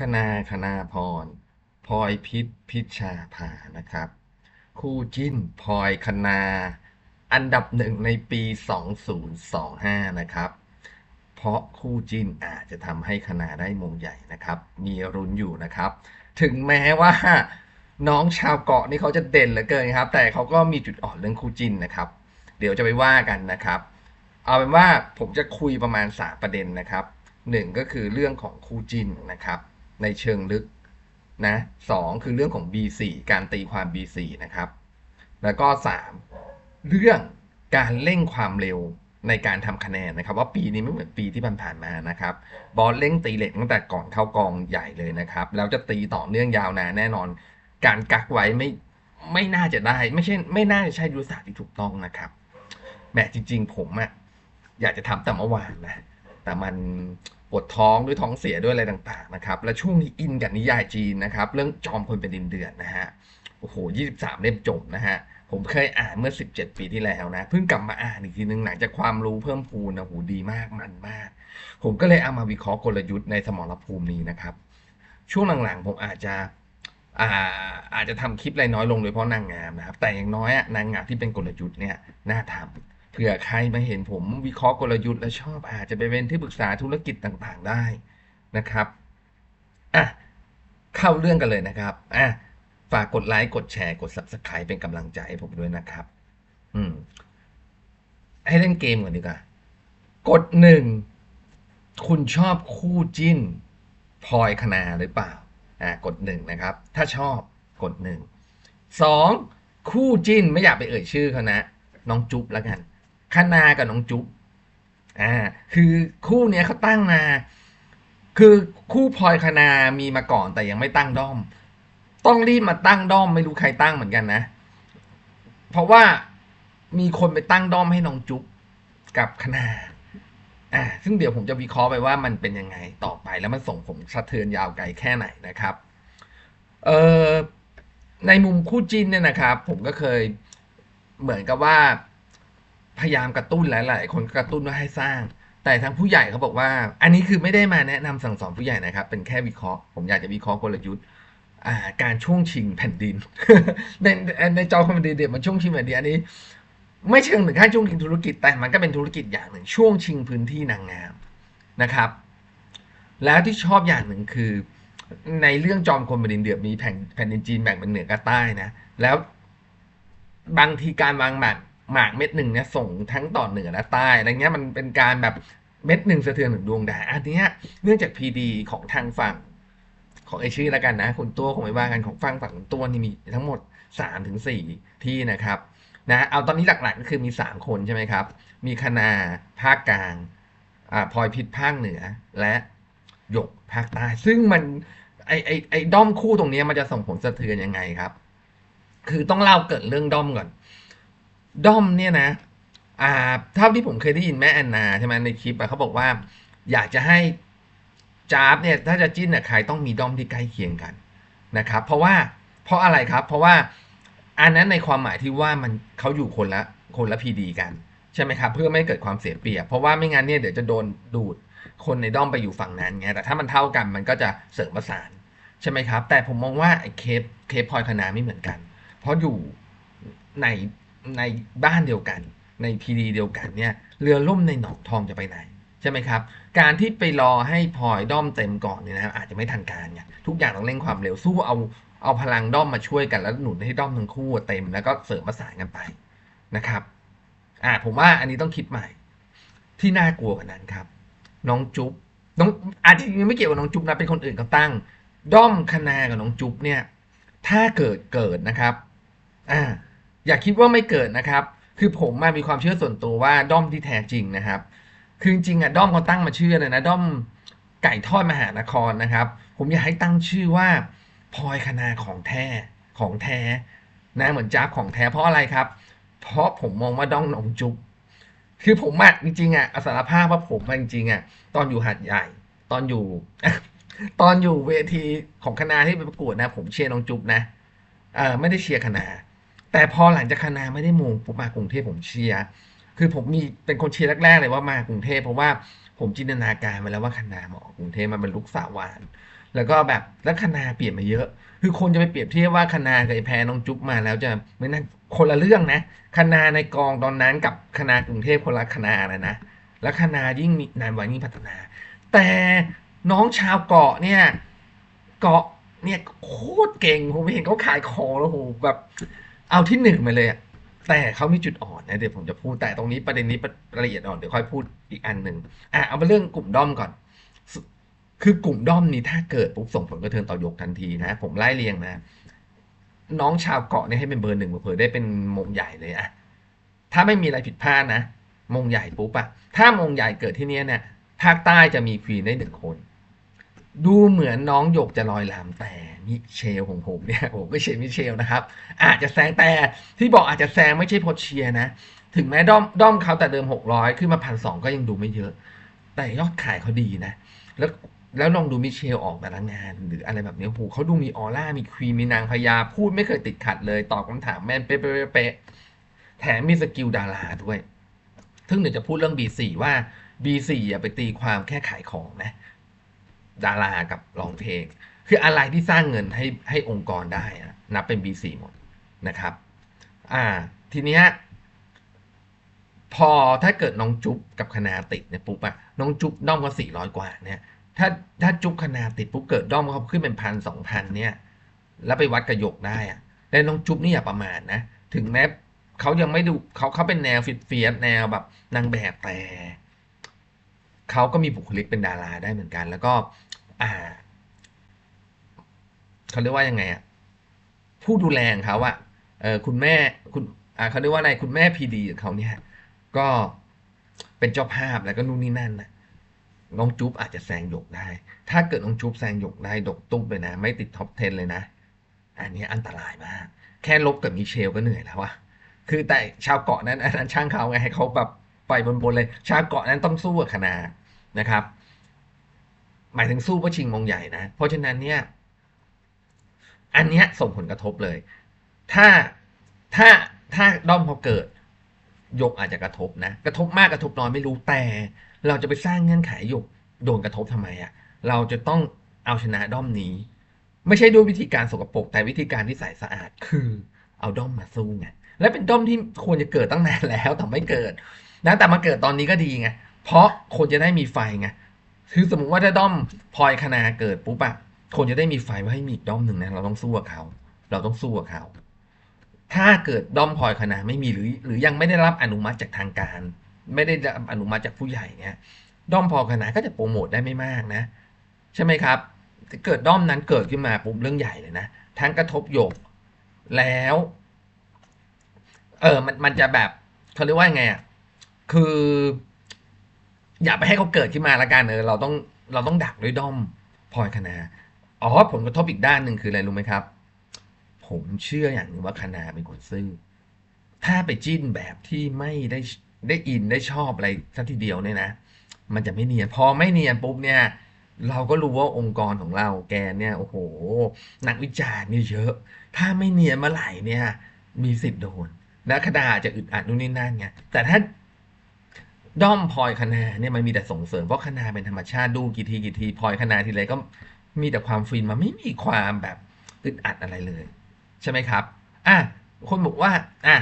คณาคณาพรพลอยพิษพิชาภานะครับ คู่จิ้นพลอยคณา อันดับหนึ่งในปี 2025 นะครับ เพราะคู่จิ้นอาจจะทำให้คณาได้มงใหญ่นะครับ มีรุนอยู่นะครับ ถึงแม้ว่าน้องชาวเกาะนี่เขาจะเด่นเหลือเกินครับ แต่เขาก็มีจุดอ่อนเรื่องคู่จิ้นนะครับ เดี๋ยวจะไปว่ากันนะครับ เอาเป็นว่าผมจะคุยประมาณสามประเด็นนะครับหนึ่งก็คือเรื่องของคู่จิ้นนะครับ ในเชิงลึกนะสองคือเรื่องของ B4 การตีความ B4 นะครับ แล้วก็สามเรื่องการเร่งความเร็วในการทำคะแนนนะครับ ว่าปีนี้ไม่เหมือนปีที่ผ่านๆมานะครับ บอลเร่งตีเลทตั้งแต่ก่อนเข้ากองใหญ่เลยนะครับ แล้วจะตีต่อเนื่องยาวนานแน่นอน การกักไว้ไม่ไม่น่าจะได้ ไม่ใช่ไม่น่าจะใช่ยุทธศาสตร์ที่ถูกต้องนะครับแหมจริง ๆ ผมอะอยากจะทำแต่เมื่อวานนะแต่มัน ปวดท้องด้วยท้องเสียด้วยอะไรต่างๆนะครับและช่วงนี้อินกับนิยายจีนนะครับเรื่องจอมพลเป็นดินเดือนนะฮะโอ้โห23 เล่มจบนะฮะผมเคยอ่านเมื่อ 17 ปีที่แล้วนะเพิ่งกลับมาอ่านอีกทีนึงหลังจากความรู้เพิ่มพูนนะโหดีมากมันมาก ผมก็เลยเอามาวิเคราะห์กลยุทธ์ในสมรภูมินี้นะครับ ช่วงหลังๆผมอาจจะอาอาจจะทำคลิปอะไรน้อยลงโดยเพราะนางงามนะครับแต่อย่างน้อยนางงามที่เป็นกลยุทธ์เนี่ยน่าทำ ผื่อใครมาเห็นผมวิเคราะห์กลยุทธ์แล้วชอบอาจจะไปเป็นที่ปรึกษาธุรกิจต่างๆได้นะครับอะเข้าเรื่องกันเลยนะครับอะฝากกดไลค์กดแชร์กด subscribe เป็นกำลังใจให้ผมด้วยนะครับ อืม ให้เล่นเกมก่อนดีกว่ากดหนึ่งคุณชอบคู่จิ้นพลอยคณาหรือเปล่า อ่ากดหนึ่งนะครับ ถ้าชอบกดหนึ่งสองคู่จิ้นไม่อยากไปเอ่ยชื่อเขานะ น้องจุ๊บแล้วกัน คณากับน้องจุ๊บอ่าคือคู่เนี้ยเขาตั้งมา คือคู่พลอยคณามีมาก่อนแต่ยังไม่ตั้งด้อม ต้องรีบมาตั้งด้อมไม่รู้ใครตั้งเหมือนกันนะ เพราะว่ามีคนไปตั้งด้อมให้น้องจุ๊บกับคณาอ่าซึ่งเดี๋ยวผมจะวิเคราะห์ไปว่ามันเป็นยังไงต่อไปแล้วมันส่งผลสะเทือนยาวไกลแค่ไหนนะครับ เอ่อในมุมคู่จินเนี่ยนะครับ ผมก็เคยเหมือนกับว่า พยายามกระตุ้นหลาย ๆ คนกระตุ้นว่าให้สร้าง แต่ทางผู้ใหญ่เขาบอกว่า อันนี้คือไม่ได้มาแนะนำสั่งสอนผู้ใหญ่นะครับ เป็นแค่วิเคราะห์ ผมอยากจะวิเคราะห์กลยุทธ์การช่วงชิงแผ่นดิน ในในจอคอมเมดี้เดียมันช่วงชิงแผ่นดินอันนี้ ไม่เชิงถึงขั้นช่วงชิงธุรกิจ แต่มันก็เป็นธุรกิจอย่างหนึ่ง ช่วงชิงพื้นที่นางงามนะครับ แล้วที่ชอบอย่างหนึ่งคือ ในเรื่องจอมคนแผ่นดินเดือดมีแผ่นแผ่นดินจีนแบ่งเป็นเหนือกับใต้นะ แล้วบางทีการวางหมาก หมากเม็ดหนึ่งเนี่ยส่งทั้งต่อเหนือและใต้อะไรเงี้ยมันเป็นการแบบเม็ดหนึ่งสะเทือนถึงดวงดาวอันนี้เนื่องจากพีดีของทางฝั่งของไอชื่อแล้วกันนะคุณตัวคงไม่ว่ากันของฝั่งฝั่งตัวนี่มีทั้งหมดสามถึงสี่ที่นะครับนะเอาตอนนี้หลักๆก็คือมีสามคนใช่ไหมครับ มีคณาภาคกลางอ่าพลอยพิษภาคเหนือและหยกภาคใต้ซึ่งมันไอไอไอด้อมคู่ตรงนี้มันจะส่งผลสะเทือนยังไงครับ คือต้องเล่าเกิดเรื่องด้อมก่อน ด้อมเนี่ยนะอ่าเท่าที่ผมเคยได้ยินแม่แอนนาใช่ไหมในคลิปอะเขาบอกว่า อยากจะให้จ้าบเนี่ยถ้าจะจิ้นอะใครต้องมีด้อมที่ใกล้เคียงกันนะครับ เพราะว่าเพราะอะไรครับ เพราะว่าอันนั้นในความหมายที่ว่ามันเขาอยู่คนละคนละพีดีกันใช่ไหมครับ เพื่อไม่ให้เกิดความเสียเปรียบเพราะว่าไม่งั้นเนี่ยเดี๋ยวจะโดนดูดคนในด้อมไปอยู่ฝั่งนั้นไงแต่ถ้ามันเท่ากันมันก็จะเสริมประสานใช่ไหมครับ แต่ผมมองว่าไอ้เคปเคปพอยคณาไม่เหมือนกัน เพราะอยู่ใน ในบ้านเดียวกัน ในพีดีเดียวกันเนี่ยเรือล่มในหนองทองจะไปไหนใช่ไหมครับ การที่ไปรอให้พลอยด้อมเต็มก่อนเนี่ยนะครับอาจจะไม่ทันการไงทุกอย่างต้องเร่งความเร็วสู้เอาเอาพลังด้อมมาช่วยกันแล้วหนุนให้ด้อมทั้งคู่เต็มแล้วก็เสริมประสานกันไปนะครับอ่าผมว่าอันนี้ต้องคิดใหม่ ที่น่ากลัวกว่านั้นครับ น้องจุ๊บน้องอาจจะไม่เกี่ยวกับน้องจุ๊บนะเป็นคนอื่นเขาตั้ง ด้อมคณากับน้องจุ๊บเนี่ย ถ้าเกิดเกิดนะครับ อ่า อย่าคิดว่าไม่เกิดนะครับ คือผมมามีความเชื่อส่วนตัวว่าด้อมที่แท้จริงนะครับ คือจริงอะด้อมเขาตั้งมาชื่อเลยนะด้อมไก่ทอดมหานครนะครับ ผมอยากให้ตั้งชื่อว่าพลอยคณาของแท้ของแท้นะเหมือนจ้าของแท้เพราะอะไรครับ เพราะผมมองว่าด้องหนองจุ๊บคือผมอะจริงๆอะสารภาพว่าผมจริงๆอะตอนอยู่หัดใหญ่ ตอนอยู่ ตอนอยู่เวทีของคณะที่ไปประกวดนะ ผมเชียร์น้องจุ๊บนะเออไม่ได้เชียร์คณะ แต่พอหลังจากคณะไม่ได้มงผมมากรุงเทพผมเชียร์คือผมมีเป็นคนเชียร์แรกๆเลยว่ามากรุงเทพเพราะว่าผมจินตนาการมาแล้วว่าคณาเหมาะกับกรุงเทพมันเป็นลูกสาวหวาน แล้วก็แบบแล้วคณาเปลี่ยนมาเยอะ คือคนจะไปเปรียบเทียบว่าคณากับไอ้แพรน้องจุ๊บมาแล้วจะไม่นั่นคนละเรื่องนะคณาในกองตอนนั้นกับคณากรุงเทพคนละคณาเลยนะแล้วคณายิ่งนานวันยิ่งพัฒนา แต่น้องชาวเกาะเนี่ยเกาะเนี่ยโคตรเก่งผมเห็นเขาขายของแล้วโหแบบ เอาที่หนึ่งมาเลยอะแต่เขามีจุดอ่อนนะเดี๋ยวผมจะพูดแต่ตรงนี้ประเด็นนี้ละเอียดอ่อนเดี๋ยวค่อยพูดอีกอันหนึ่งอะเอามาเรื่องกลุ่มด้อมก่อน คือกลุ่มด้อมนี้ถ้าเกิดปุ๊บส่งผลกระเทือนต่อยกทันทีนะ ผมไล่เรียงนะน้องชาวเกาะเนี่ยให้เป็นเบอร์หนึ่งเผื่อได้เป็นมงใหญ่เลยอะถ้าไม่มีอะไรผิดพลาดนะมงใหญ่ปุ๊บอะถ้ามงใหญ่เกิดที่เนี้ยเนี่ยภาคใต้จะมีควีนได้หนึ่งคน ดูเหมือนน้องหยกจะลอยลำแต่มิเชลของผมเนี่ยผมไม่ใช่มิเชลนะครับ อาจจะแซงแต่ที่บอกอาจจะแซงไม่ใช่พอเชียนะ ถึงแม้ด้อมด้อมเขาแต่เดิมหกร้อยขึ้นมาพันสองก็ยังดูไม่เยอะ แต่ยอดขายเขาดีนะ แล้วแล้วลองดูมิเชลออกแต่ละงาน หรืออะไรแบบนี้โอ้โหเขาดูมีออร่ามีควีมีนางพญาพูดไม่เคยติดขัดเลยตอบคำถามแม่นเป๊ะๆแถมมีสกิลดาราด้วยซึ่งเดี๋ยวจะพูดเรื่อง B4 ว่า B4 อย่าไปตีความแค่ขายของนะ ดารากับร้องเพลง คืออะไรที่สร้างเงินให้ให้องค์กรได้นับเป็น B4 หมดนะครับ อ่า ทีเนี้ยพอถ้าเกิดน้องจุ๊บกับคณาติดเนี่ยปุ๊บอะน้องจุ๊บด้อมก็สี่ร้อยกว่าเนี่ย ถ้าถ้าจุ๊บคณาติดปุ๊บเกิดด้อมเขาขึ้นเป็นพันสองพันเนี่ย แล้วไปวัดกระยกได้อะแต่น้องจุ๊บนี่อย่าประมาทนะ ถึงแม้เขายังไม่ดูเขาเขาเป็นแนวฟิตเฟียสแนวแบบนางแบบแต่เขาก็มีบุคลิกเป็นดาราได้เหมือนกัน แล้วก็ อ่าเขาเรียกว่ายังไงอะผู้ดูแลของเขาอะเออคุณแม่คุณอ่าเขาเรียกว่าอะไรคุณแม่พีดีของเขาเนี่ยก็เป็นเจ้าภาพแล้วก็นู่นนี่นั่นนะน้องจุ๊บอาจจะแซงหยกได้ ถ้าเกิดน้องจุ๊บแซงหยกได้ดกตุ๊บเลยนะ ไม่ติดท็อป 10 เลยนะ อันนี้อันตรายมาก แค่ลบกับมิเชลก็เหนื่อยแล้ววะคือแต่ชาวเกาะนั้นอันนั้นช่างเขาไงให้เขาแบบไปบนๆเลย ชาวเกาะนั้นต้องสู้กับคณานะครับ หมายถึงสู้เพื่อชิงมงใหญ่นะ เพราะฉะนั้นเนี่ย อันเนี้ยส่งผลกระทบเลย ถ้าถ้าถ้าด้อมพอเกิด ยกอาจจะกระทบนะ กระทบมากกระทบน้อยไม่รู้แต่ เราจะไปสร้างเงื่อนไขยกโดนกระทบทำไมอะ่ะเราจะต้องเอาชนะด้อมนี้ ไม่ใช่ด้วยวิธีการสกปรกแต่วิธีการที่ใสสะอาดคือเอาด้อมมาสู้ไงและเป็นด้อมที่ควรจะเกิดตั้งนานแล้วแต่ไม่เกิดนะแต่มาเกิดตอนนี้ก็ดีไงเพราะคนจะได้มีไฟไง คือสมมติว่าถ้าด้อมพลอยคณาเกิดปุ๊บอะคนจะได้มีไฟว่าให้มีอีกด้อมหนึ่งนะเราต้องสู้กับเขา เราต้องสู้กับเขา ถ้าเกิดด้อมพลอยคณะไม่มีหรือ หรือยังไม่ได้รับอนุมัติจากทางการ ไม่ได้รับอนุมัติจากผู้ใหญ่เนี่ยด้อมพลอยคณะก็จะโปรโมทได้ไม่มากนะ ใช่ไหมครับเกิดด้อมนั้นเกิดขึ้นมาปุ๊บเรื่องใหญ่เลยนะทั้งกระทบโยกแล้วเออมันมันจะแบบเขาเรียกว่าไงอะคือ อย่าไปให้เขาเกิดขึ้นมาละกันเออเราต้องเราต้องดักด้วยด้อมพลอยคณะอ๋อผลกระทบอีกด้านหนึ่งคืออะไรรู้ไหมครับ ผมเชื่ออย่างหนึ่งว่าคณาเป็นคนซื่อถ้าไปจิ้นแบบที่ไม่ได้ได้อินได้ชอบอะไรสักทีเดียวเนี่ยนะ มันจะไม่เนียนพอไม่เนียนปุ๊บเนี่ยเราก็รู้ว่าองค์กรของเราแกเนี่ยโอ้โห นักวิจารณ์นี่เยอะ ถ้าไม่เนียนเมื่อไหร่เนี่ย มีสิทธิ์โดนและคดาจะอึดอัดนู่นนี่นั่นไงแต่ถ้า ด้อมพลอยคณาเนี่ยมันมีแต่ส่งเสริมเพราะคณาเป็นธรรมชาติดูกี่ทีกี่ทีพลอยคณาทีไรก็มีแต่ความฟินมาไม่มีความแบบอึดอัดอะไรเลย ใช่ไหมครับอะคนบอกว่าอะ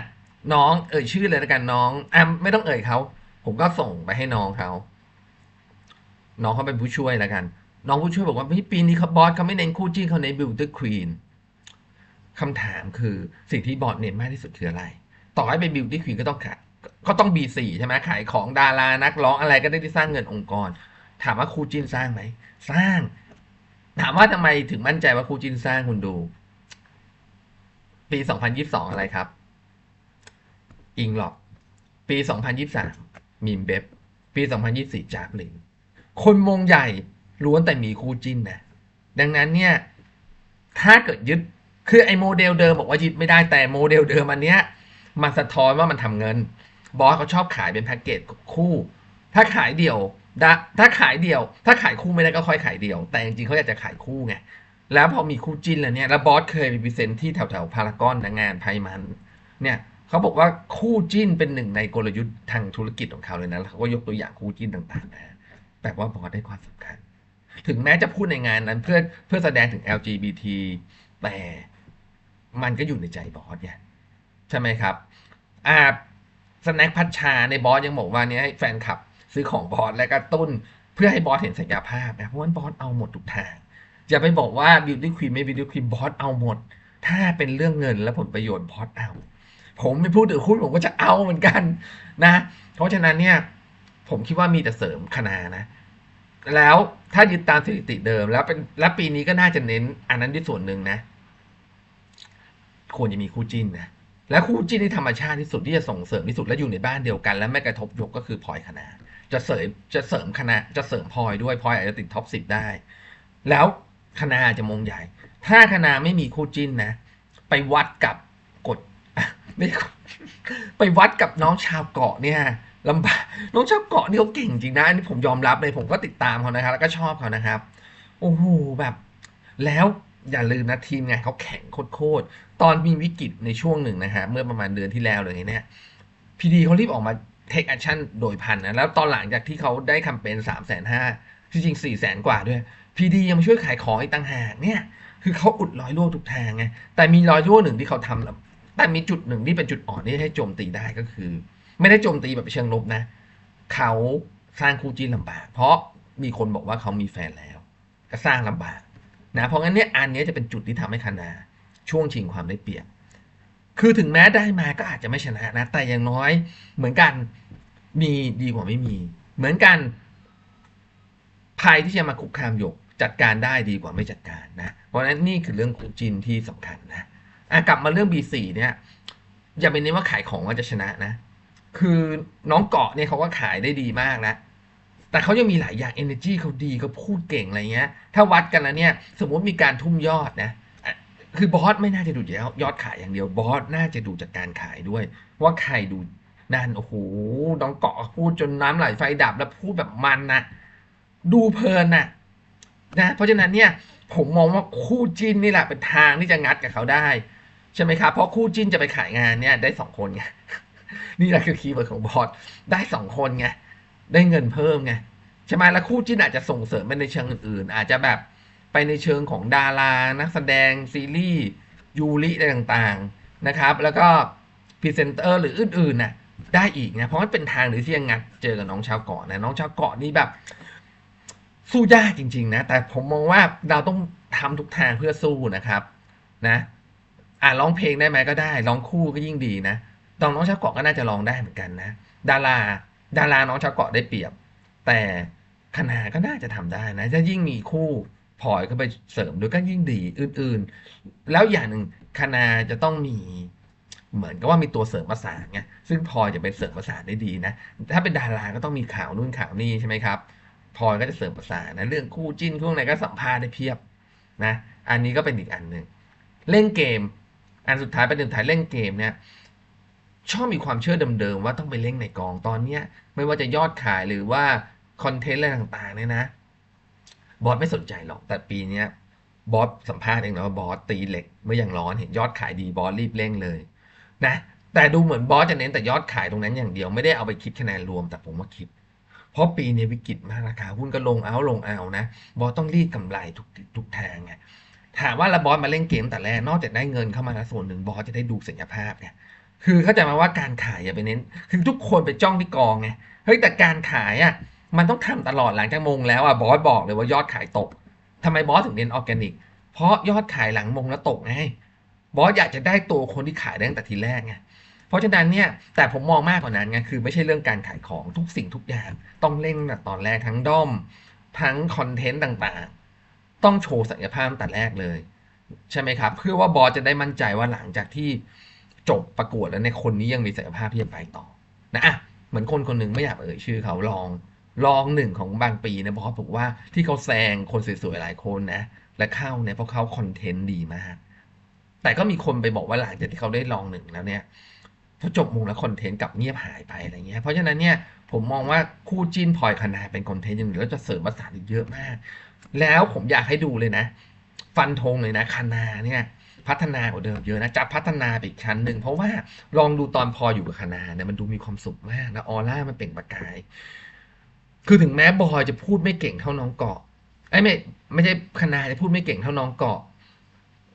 น้องเอ่ยชื่อเลยล้วกันน้องอะไม่ต้องเอ่ยเขาผมก็ส่งไปให้น้องเขาน้องเขาเป็นผู้ช่วยล้วกัน น้องผู้ช่วยบอกว่าพี่ปีนี้เขาบอสเขาไม่เน้นคู่จิ้นเขาเน้นบิวตี้ควีนคำถามคือสิ่งที่บอสเน้นมากที่สุดคืออะไร ต่อให้เป็นบิวตี้ควีนก็ต้องขาย ก็ต้องบีสี่ใช่ไหมขายของดารานักร้องอะไรก็ได้ที่สร้างเงินองค์กร ถามว่าครูจินสร้างไหมสร้าง ถามว่าทำไมถึงมั่นใจว่าครูจินสร้างคุณดู ปี 2022 อะไรครับ อิงหลอก ปี 2023 มีมเบบปี 2024 จากลินคนมงใหญ่ล้วนแต่มีคู่จิ้นนะ ดังนั้นเนี่ย ถ้าเกิดยึด คือไอ้โมเดลเดิมบอกว่ายึดไม่ได้แต่โมเดลเดิมอันเนี้ย มันสะท้อนว่ามันทำเงิน บอสเขาชอบขายเป็นแพ็กเกจคู่ ถ้าขายเดี่ยวดะถ้าขายเดี่ยว ถ้าขายคู่ไม่ได้ก็ค่อยขายเดี่ยว แต่จริงๆเขาอยากจะขายคู่ไงแล้วพอมีคู่จิ้นแล้วเนี่ยแล้วบอสเคยไปพรีเซนต์ที่แถวแถวๆพารากอนนงานไพมัน เนี่ยเขาบอกว่าคู่จิ้นเป็นหนึ่งในกลยุทธ์ทางธุรกิจของเขาเลยนะเขาก็ยกตัวอย่างคู่จิ้นต่างๆนะแปลว่าบอสได้ความสำคัญ ถึงแม้จะพูดในงานนั้นเพื่อเพื่อแสดงถึง LGBT แต่มันก็อยู่ในใจบอสไงใช่ไหมครับอ่า สแน็คพัชชาในบอสยังบอกว่าเนี่ยให้แฟนคลับซื้อของบอสและกระตุ้น เพื่อให้บอสเห็นศักยภาพนะเพราะว่าบอสเอาหมดทุกทางอย่าไปบอกว่าบิวตี้ควีนไม่บิวตี้ควีนบอสเอาหมด ถ้าเป็นเรื่องเงินและผลประโยชน์บอสเอา ผมไม่พูดถึงคุณผมก็จะเอาเหมือนกันนะ เพราะฉะนั้นเนี่ยผมคิดว่ามีแต่เสริมคณะนะ แล้วถ้ายึดตามสถิติเดิม แล้วเป็นและปีนี้ก็น่าจะเน้น อันนั้นด้วยส่วนหนึ่งนะ ควรจะมีคู่จิ้นนะ และคู่จิ้นที่ธรรมชาติที่สุดที่จะส่งเสริมที่สุดและอยู่ในบ้านเดียวกัน และไม่กระทบยกก็คือพลอยคณะจะเสริมจะเสริมคณะจะเสริมพลอยด้วยพลอยอาจจะติดท็อปสิบได้ แล้วคณะจะมงใหญ่ ถ้าคณะไม่มีคู่จิ้นนะ ไปวัดกับกฎไม่ไปวัดกับน้องชาวเกาะเนี่ยลำบากน้องชาวเกาะนี่เขาเก่งจริงนะอันนี้ผมยอมรับเลยผมก็ติดตามเขานะครับ แล้วก็ชอบเขานะครับโอ้โหแบบ แล้วอย่าลืมนะทีมงานเขาแข็งโคตร ตอนมีวิกฤตในช่วงหนึ่งนะฮะเมื่อประมาณเดือนที่แล้วเลยเนี่ยพีดีเขารีบออกมาเทคแอคชั่นโดยพันนะแล้วตอนหลังจากที่เขาได้คมเปญสามแสนห้าจริงๆสี่แสนกว่าด้วยพีดียังมาช่วยขายของอีกต่างหากเนี่ยคือเขาอุดรอยรั่วทุกทางไงแต่มีรอยรั่วหนึ่งที่เขาทำแล้วแต่มีจุดหนึ่งที่เป็นจุดอ่อนที่ให้โจมตีได้ก็คือ ไม่ได้โจมตีแบบเชิงลบนะ เขาสร้างคู่จิ้นลำบาก เพราะมีคนบอกว่าเขามีแฟนแล้ว ก็สร้างลำบากนะเพราะงั้นเนี่ยอันนี้จะเป็นจุดที่ทำให้คณา ช่วงชิงความได้เปรียบ คือถึงแม้ได้มาก็อาจจะไม่ชนะนะ แต่อย่างน้อยเหมือนกันมีดีกว่าไม่มี เหมือนกันภัยที่จะมาคุกคามหยกจัดการได้ดีกว่าไม่จัดการนะ เพราะฉะนั้นนี่คือเรื่องคู่จินที่สำคัญนะอะกลับมาเรื่อง B4 เนี่ยอย่าไปเน้นว่าขายของว่าจะชนะนะ คือน้องเกาะเนี่ยเขาก็ขายได้ดีมากนะแต่เขายังมีหลายอย่าง energy เขาดีเขาพูดเก่งอะไรเงี้ย ถ้าวัดกันแล้วเนี่ย สมมติมีการทุ่มยอดนะ คือบอสไม่น่าจะดูอยู่แล้วยอดขายอย่างเดียวบอสน่าจะดูจากการขายด้วย ว่าใครดูนั่นโอ้โหน้องเกาะพูดจนน้ำไหลไฟดับแล้วพูดแบบมันนะดูเพลินนะนะเพราะฉะนั้นเนี่ยผมมองว่าคู่จิ้นนี่แหละเป็นทางที่จะงัดกับเขาได้ ใช่ไหมครับ เพราะคู่จิ้นจะไปขายงานเนี่ยได้สองคนไงนี่แหละคือคีย์เวิร์ดของบอสได้สองคนไงได้เงินเพิ่มไงใช่ไหมแล้วคู่จิ้นอาจจะส่งเสริมไปในเชิงอื่นๆ อาจจะแบบ ไปในเชิงของดารา นักแสดงซีรีส์ยูริอะไรต่างๆนะครับ แล้วก็พรีเซนเตอร์หรืออื่นๆน่ะได้อีกนะเพราะมันเป็นทางหรือที่ยังงัดเจอกับน้องชาวเกาะนะน้องชาวเกาะนี่แบบ สู้ยากจริง ๆ นะ แต่ผมมองว่าเราต้องทำทุกทางเพื่อสู้นะครับ นะอ่าร้องเพลงได้ไหมก็ได้ร้องคู่ก็ยิ่งดีนะตองน้องชาวเกาะก็น่าจะร้องได้เหมือนกันนะดาราดาราน้องชาวเกาะได้เปรียบ แต่คณาก็น่าจะทำได้นะถ้ายิ่งมีคู่ พลอยก็ไปเสริมด้วยก็ยิ่งดีอื่นๆ แล้วอย่างหนึ่งคณาจะต้องมีเหมือนกับว่ามีตัวเสริมประสาไงซึ่งพอจะเป็นเสริมประสาได้ดีนะ ถ้าเป็นดาราก็ต้องมีข่าวนู่นข่าวนี่ใช่ไหมครับ พอก็จะเสริมประสานะเรื่องคู่จิ้นคู่อะไรก็สัมภาษณ์ได้เพียบนะ อันนี้ก็เป็นอีกอันหนึ่งเล่นเกม อันสุดท้ายประเด็นสุดท้ายเล่นเกมเนี่ยชอบมีความเชื่อเดิมๆว่าต้องไปเล่นในกองตอนเนี้ย ไม่ว่าจะยอดขายหรือว่าคอนเทนต์อะไรต่างๆเนี่ยนะ บอสไม่สนใจหรอก แต่ปีเนี้ยบอสสัมภาษณ์เองนะว่าบอสตีเหล็กเมื่อยังร้อนเห็นยอดขายดีบอสรีบเร่งเลยนะแต่ดูเหมือนบอสจะเน้นแต่ยอดขายตรงนั้นอย่างเดียวไม่ได้เอาไปคิดคะแนนรวมแต่ผมว่าคิด เพราะปีนี้วิกฤตมากราคาหุ้นก็ลงเอาลงเอานะ บอสต้องรีดกำไรทุกทุกทางไงถามว่าแล้วบอสมาเล่นเกมแต่แรกนอกจากได้เงินเข้ามาแล้วส่วนหนึ่งบอสจะได้ดูศักยภาพเนี่ยคือเข้าใจมาว่าการขายอย่าไปเน้น คือทุกคนไปจ้องที่กองไงเฮ้ยแต่การขายอะ มันต้องทำตลอดหลังจากมงแล้วอะบอสบอกเลยว่ายอดขายตกทำไมบอสถึงเน้นออร์แกนิก เพราะยอดขายหลังมงแล้วตกไงบอสอยากจะได้ตัวคนที่ขายได้ตั้งแต่ทีแรกไงเพราะฉะนั้นเนี่ยแต่ผมมองมากกว่านั้นไงคือไม่ใช่เรื่องการขายของทุกสิ่งทุกอย่าง ต้องเล่นตั้งแต่ตอนแรกทั้งด้อม ทั้งคอนเทนต์ต่างๆ ต้องโชว์ศักยภาพตั้งแต่แรกเลย ใช่ไหมครับ เพื่อว่าบอสจะได้มั่นใจว่าหลังจากที่จบประกวดแล้วในยคนนี้ยังมีศักยภาพที่จะไปต่อนะอะเหมือนคนคนหนึ่งไม่อยากเอ่ยชื่อเขาลอง ลองหนึ่งของบางปีนะบอสบอกว่าที่เขาแซงคนสวยๆหลายคนนะ และเข้าเนี่ยเพราะเขาคอนเทนต์ดีมาก แต่ก็มีคนไปบอกว่าหลังจากที่เขาได้ลองหนึ่งแล้วเนี่ยพอจบมงแล้วคอนเทนต์กลับเงียบหายไปอะไรเงี้ย เพราะฉะนั้นเนี่ยผมมองว่าคู่จิ้นพลอยคณาเป็นคอนเทนต์อย่างหนึ่งแล้วจะเสริมประสาอีกเยอะมาก แล้วผมอยากให้ดูเลยนะ ฟันธงเลยนะคณาเนี่ยพัฒนากว่าเดิมเยอะนะจะพัฒนาไปอีกชั้นหนึ่งเพราะว่าลองดูตอนพออยู่กับคณาเนี่ยมันดูมีความสุขมากแล้วออร่ามันเปล่งประกาย คือถึงแม้บอยจะพูดไม่เก่งเท่าน้องเกาะไอ้ไม่ไม่ใช่คณาจะพูดไม่เก่งเท่าน้องเกาะ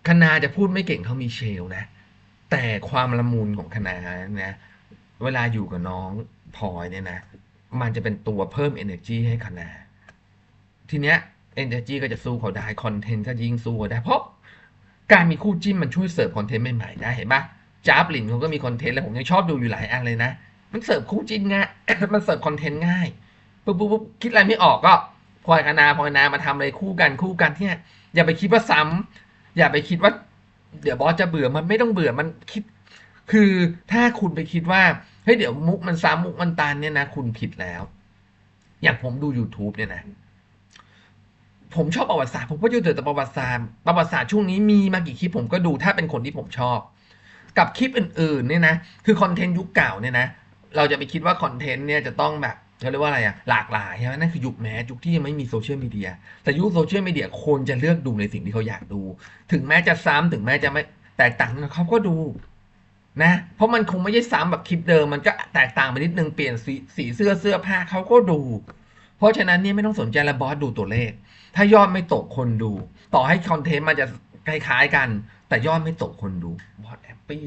คณาจะพูดไม่เก่งเท่ามีเชลนะ แต่ความละมุนของคณาเนี่ยเวลาอยู่กับน้องพลอยเนี่ยนะ มันจะเป็นตัวเพิ่ม energy ให้คณาทีเนี้ย energy ก็จะสู้เขาได้คอนเทนต์ก็ยิ่งสู้เขาได้เพราะการมีคู่จิ้มมันช่วยเสิร์ฟคอนเทนต์ใหม่ๆได้เห็นปะจ้าบลินเขาก็มีคอนเทนต์แล้วผมยังชอบดูอยู่หลายอันเลยนะ มันเสิร์ฟคู่จิ้นง่ายมันเสิร์ฟคอนเทนต์ง่าย ปุ๊บปุ๊บปุ๊บคิดอะไรไม่ออกก็พลอยคณาพลอยนามาทำอะไรคู่กันคู่กันที่เนี่ยอย่าไปคิดว่าซ้ำอย่าไปคิดว่า เดี๋ยวบอสจะเบื่อมันไม่ต้องเบื่อมันคิด คือถ้าคุณไปคิดว่าเฮ้ยเดี๋ยวมุกมันซ้ำมุกมันตันเนี่ยนะคุณผิดแล้ว อย่างผมดู YouTube เนี่ยนะผมชอบประวัติศาสตร์ผมก็ดูแต่ประวัติศาสตร์ประวัติศาสตร์ช่วงนี้มีมากี่คลิปผมก็ดูถ้าเป็นคนที่ผมชอบ กับคลิปอื่นๆเนี่ยนะคือคอนเทนต์ยุคเก่าเนี่ยนะเราจะไปคิดว่าคอนเทนต์เนี่ยจะต้องแบบ เขาเรียกว่าอะไรอะหลากหลายใช่ไหมนั่นคือยุคแมสยุคที่ยังไม่มีโซเชียลมีเดียแต่ยุคโซเชียลมีเดียคนจะเลือกดูในสิ่งที่เขาอยากดู ถึงแม้จะซ้ำถึงแม้จะไม่แตกต่างเขาก็ดูนะ เพราะมันคงไม่ใช่ซ้ำแบบคลิปเดิมมันก็แตกต่างไปนิดนึงเปลี่ยนสีสีเสื้อเสื้อผ้าเขาก็ดู เพราะฉะนั้นเนี่ยไม่ต้องสนใจและบอสดูตัวเลข ถ้ายอดไม่ตกคนดู ต่อให้คอนเทนต์มันจะคล้ายๆกัน แต่ยอดไม่ตกคนดูบอสแฮปปี้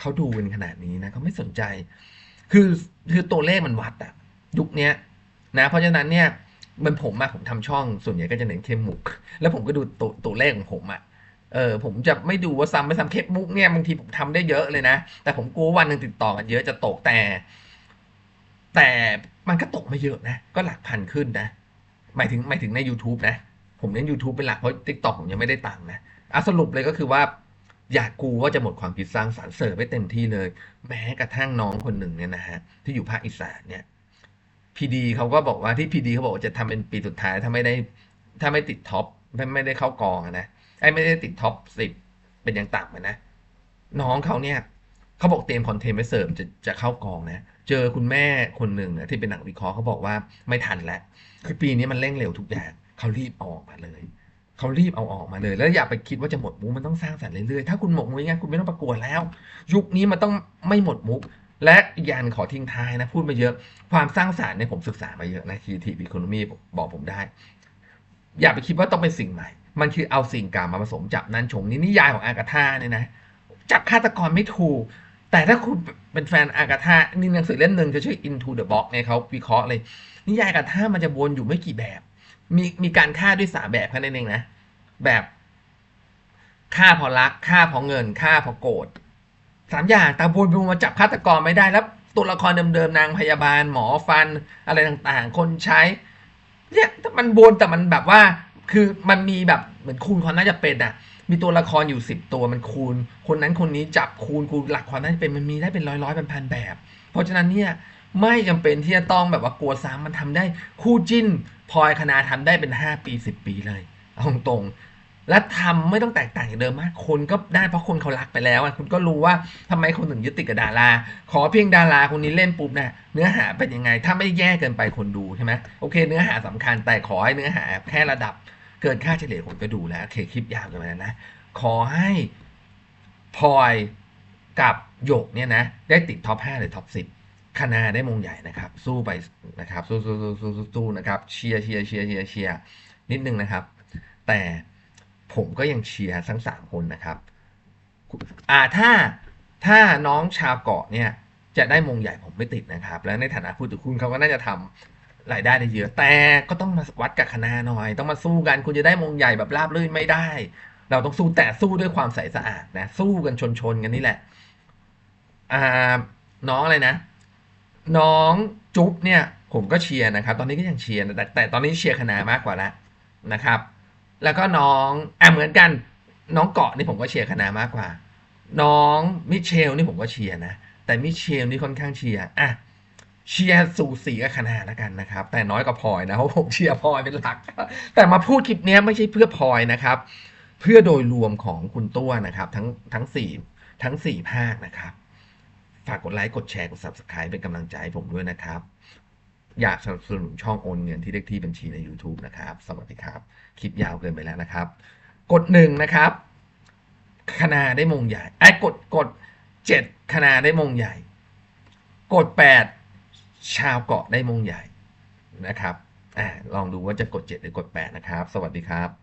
เขาดูกันขนาดนี้นะเขาไม่สนใจ คือคือตัวเลขมันวัดอะ ยุคเนี้ยนะเพราะฉะนั้นเนี่ยมันผมอะผมทำช่องส่วนใหญ่ก็จะเน้นเข้มมุก แล้วผมก็ดูตัวตัวเลขของผมอะเออผมจะไม่ดูว่าซ้ำไม่ซ้ำเข้มมุกเนี่ยบางทีผมทำได้เยอะเลยนะ แต่ผมกลัววันหนึ่งติดต่อกันเยอะจะตกแต่ แต่มันก็ตกไม่เยอะนะ ก็หลักพันขึ้นนะ หมายถึงหมายถึงใน YouTube นะ ผมเน้น YouTube เป็นหลักเพราะ TikTok ผมยังไม่ได้ตังค์นะอะสรุปเลยก็คือว่า อยากกูว่าจะหมดความคิดสร้างสรรค์เสิร์ฟไปเต็มที่เลย แม้กระทั่งน้องคนหนึ่งเนี่ยนะฮะที่อยู่ภาคอีสานเนี่ย พีดีเขาก็บอกว่าที่พีดีเขาบอกว่าจะทำเป็นปีสุดท้ายถ้าไม่ได้ถ้าไม่ติดท็อปไม่ไม่ได้เข้ากองนะไอ้ไม่ได้ติดท็อปสิบเป็นอย่างต่ำนะน้องเขาเนี่ยเขาบอกเตรียมคอนเทนต์ไว้เสริมจะจะเข้ากองนะเจอคุณแม่คนหนึ่งนะที่เป็นนักวิเคราะห์เขาบอกว่าไม่ทันแล้วคือปีนี้มันเร่งเร็วทุกอย่างเขารีบเอาออกมาเลยเขารีบเอาออกมาเลย แล้วอย่าไปคิดว่าจะหมดมุกมันต้องสร้างสรรค์เรื่อยๆถ้าคุณหมดมุกง่ายคุณไม่ต้องประกวดแล้ว ยุคนี้มันต้องไม่หมดมุก และอีกย่างขอทิ้งท้ายนะ พูดมาเยอะ ความสร้างสรรค์เนี่ยผมศึกษามาเยอะนะ Creative Economy บอกผมได้ อย่าไปคิดว่าต้องเป็นสิ่งใหม่ มันคือเอาสิ่งเก่ามาผสมจับนั้นชงนี่นิยายของอากาธาเนี่ยนะจับฆาตกรไม่ถูก แต่ถ้าคุณเป็นแฟนอากาธานี่หนังสือเล่มหนึ่งจะชื่อ Into the Box เนี่ยเขาวิเคราะห์เลย นิยายอากาธามันจะวนอยู่ไม่กี่แบบ มีมีการฆ่าด้วยสามแบบแค่นั้นเองนะ แบบฆ่าเพราะรักฆ่าเพราะเงินฆ่าเพราะโกรธ สามอย่างแต่วนไปวนมาจับฆาตกรไม่ได้แล้วตัวละครเดิมๆนางพยาบาลหมอฟันอะไรต่างๆ คนใช้เนี่ยมันวนแต่มันแบบว่าคือมันมีแบบเหมือนคูณความน่าจะเป็นอะ มีตัวละครอยู่สิบตัวมันคูณ คนนั้นคนนี้จับคูณคูณหลักความน่าจะเป็นมันมีได้เป็นร้อยร้อยเป็นพันแบบ เพราะฉะนั้นเนี่ยไม่จำเป็นที่จะต้องแบบว่ากลัวซ้ำมันทำได้คู่จิ้นพลอยคณาทำได้เป็นห้าปีสิบปีเลยเอาตรง และทำไม่ต้องแตกต่างจากเดิมมาก คนก็ได้เพราะคนเขารักไปแล้วอะคุณก็รู้ว่าทำไมคนถึงยึดติดกับดารา ขอเพียงดาราคนนี้เล่นปุ๊บเนี่ยเนื้อหาเป็นยังไง ถ้าไม่แย่เกินไปคนดูใช่ไหมโอเค เนื้อหาสำคัญแต่ขอให้เนื้อหาแค่ระดับ เกินค่าเฉลี่ยผมก็ดูแล้วโอเคคลิปยาวกินแล้วนะขอให้พลอยกับหยกเนี่ยนะได้ติดท็อป5หรือท็อป10คณาได้มงใหญ่นะครับ สู้ไปนะครับ สู้สู้สู้สู้สู้สู้นะครับเชียร์เชียร์เชียร์เชียร์เชียร์นิดนึงนะครับ แต่ ผมก็ยังเชียร์ทั้งสามคนนะครับอ่าถ้าถ้าน้องชาวเกาะเนี่ยจะได้มงใหญ่ผมไม่ติดนะครับ แล้วในฐานะผู้ถือหุ้นเขาก็น่าจะทำรายได้ได้เยอะ แต่ก็ต้องมาวัดกับคณะหน่อย ต้องมาสู้กันคุณจะได้มงใหญ่แบบราบรื่นไม่ได้ เราต้องสู้แต่สู้ด้วยความใสสะอาดนะสู้กันชนชนกันนี่แหละอ่าน้องอะไรนะ น้องจุ๊บเนี่ย ผมก็เชียร์นะครับ ตอนนี้ก็ยังเชียร์แต่แต่ตอนนี้เชียร์คณะมากกว่าแล้วนะครับ แล้วก็น้องอะเหมือนกันน้องเกาะนี่ผมก็เชียร์คณะมากกว่า น้องมิเชลนี่ผมก็เชียร์นะ แต่มิเชลนี่ค่อนข้างเชียร์อะเชียร์สูสีกับคณะแล้วกันนะครับ แต่น้อยกว่าพลอยนะเพราะผมเชียร์พลอยเป็นหลัก แต่มาพูดคลิปนี้ไม่ใช่เพื่อพลอยนะครับ เพื่อโดยรวมของคุณตัวนะครับ ทั้งทั้งสี่ทั้งสี่ภาคนะครับ ฝากกดไลค์กดแชร์กด subscribe เป็นกำลังใจให้ผมด้วยนะครับ อยากสนับสนุนช่องโอนเงินที่เลขที่บัญชีใน YouTube นะครับ สวัสดีครับ คลิปยาวเกินไปแล้วนะครับ กดหนึ่งนะครับคณาได้มงใหญ่ไอ้กดกดเจ็ดคณาได้มงใหญ่ กดแปดชาวเกาะได้มงใหญ่นะครับอลองดูว่าจะกด7หรือกด8นะครับ สวัสดีครับ